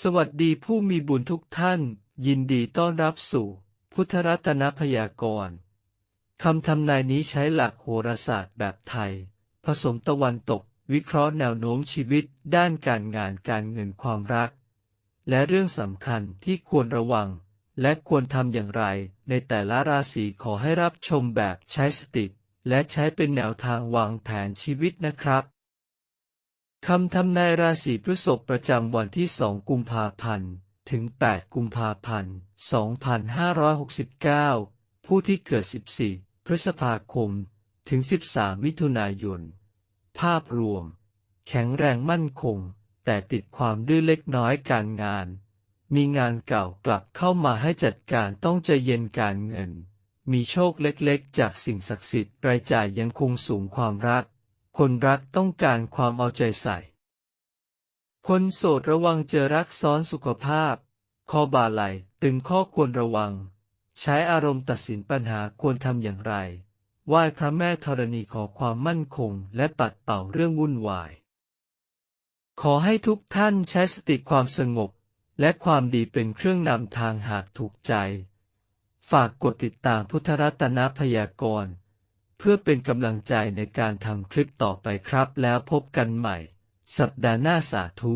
สวัสดีผู้มีบุญทุกท่าน ยินดีต้อนรับสู่ พุทธรัตนพยากรณ์คำทำนายนี้ใช้หลักโหราศาสตร์แบบไทย ผสมตะวันตก วิเคราะห์แนวโน้มชีวิต ด้านการงานการเงินความรัก และเรื่องสำคัญที่ควรระวัง และควรทำอย่างไร ในแต่ละราศีขอให้รับชมแบบใช้สติ และใช้เป็นแนวทางวางแผนชีวิตนะครับ คำทำนายราศีพฤษภประจำวันที่ 2 กุมภาพันธ์ ถึง 8 กุมภาพันธ์ 2569 ผู้ที่เกิด 14 พฤษภาคม ถึง 13 มิถุนายน ภาพรวม แข็งแรงมั่นคง แต่ติดความดื้อเล็กน้อยการงาน มีงานเก่ากลับเข้ามาให้จัดการต้องใจเย็นการเงิน มีโชคเล็กๆ จากสิ่งศักดิ์สิทธิ์รายจ่ายยังคงสูงความรัก คนรักต้องการความเอาใจใส่ คนโสดระวังเจอรักซ้อนสุขภาพคอบ่าไหลตึงข้อควรระวัง ใช้อารมณ์ตัดสินปัญหาควรทำอย่างไร ไหว้พระแม่ธรณีขอความมั่นคงและปัดเป่าเรื่องวุ่นวาย ขอให้ทุกท่านใช้สติความสงบ และความดีเป็นเครื่องนำทางหากถูกใจ ฝากกดติดตามพุทธรัตนพยากรณ์ พื่อเป็นกำลังใจในการทำคลิปต่อไปครับแล้วพบกันใหม่ สัปดาห์หน้าสาธุ